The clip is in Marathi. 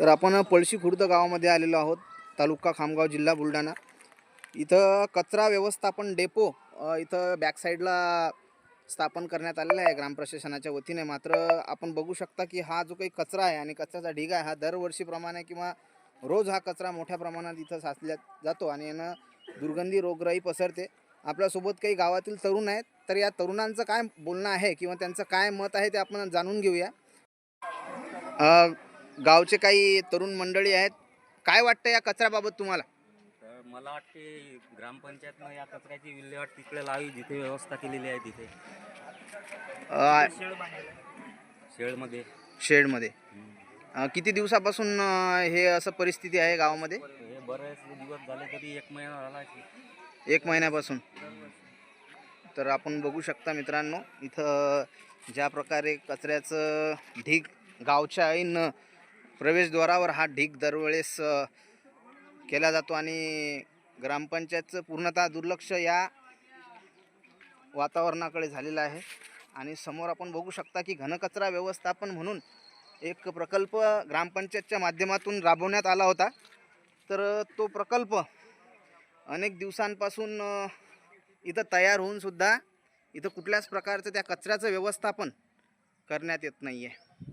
तर आपण पळशी खुर्द गावामध्ये आलेलो आहोत तालुका खामगाव जिल्हा बुलढाणा. इथं कचरा व्यवस्थापन डेपो इथं बॅकसाईडला स्थापन करण्यात आलेला आहे ग्रामप्रशासनाच्या वतीने. मात्र आपण बघू शकता की हा जो काही कचरा आहे आणि कचऱ्याचा ढीग आहे हा दरवर्षीप्रमाणे किंवा रोज हा कचरा मोठ्या प्रमाणात इथं साचल्या जातो आणि यानं दुर्गंधी रोगराई पसरते. आपल्यासोबत काही गावातील तरुण आहेत तर या तरुणांचं काय बोलणं आहे किंवा त्यांचं काय मत आहे ते आपण जाणून घेऊया. गावचे काही तरुण मंडळी आहेत. काय वाटतं या कचऱ्याबाबत तुम्हाला? तर मला वाटते ग्रामपंचायतनं या कचऱ्याची विल्हेवाट तिकडे लावी जिथे व्यवस्था केलेली आहे तिथे. अ, शेळमध्ये. शेडमध्ये अ, किती दिवसापासून अ, हे असं परिस्थिती आहे गावामध्ये? हे बरेच दिवस झाले तरी एक महिना झाला असेल. एक महिन्यापासून. तर आपण बघू शकता मित्रांनो इथं ज्या प्रकारे कचऱ्याचं ढीग गावच्या ऐन प्रवेशद्वारावर हा ढीग दरवेळेस केला जातो आणि ग्रामपंचायतचं पूर्णतः दुर्लक्ष या वातावरणाकडे झालेलं आहे. आणि समोर आपण बघू शकता की घनकचरा व्यवस्थापन म्हणून एक प्रकल्प ग्रामपंचायतच्या माध्यमातून राबवण्यात आला होता. तर तो प्रकल्प अनेक दिवसांपासून इथं तयार होऊन सुद्धा इथं कुठल्याच प्रकारचं त्या कचऱ्याचं व्यवस्थापन करण्यात येत नाही आहे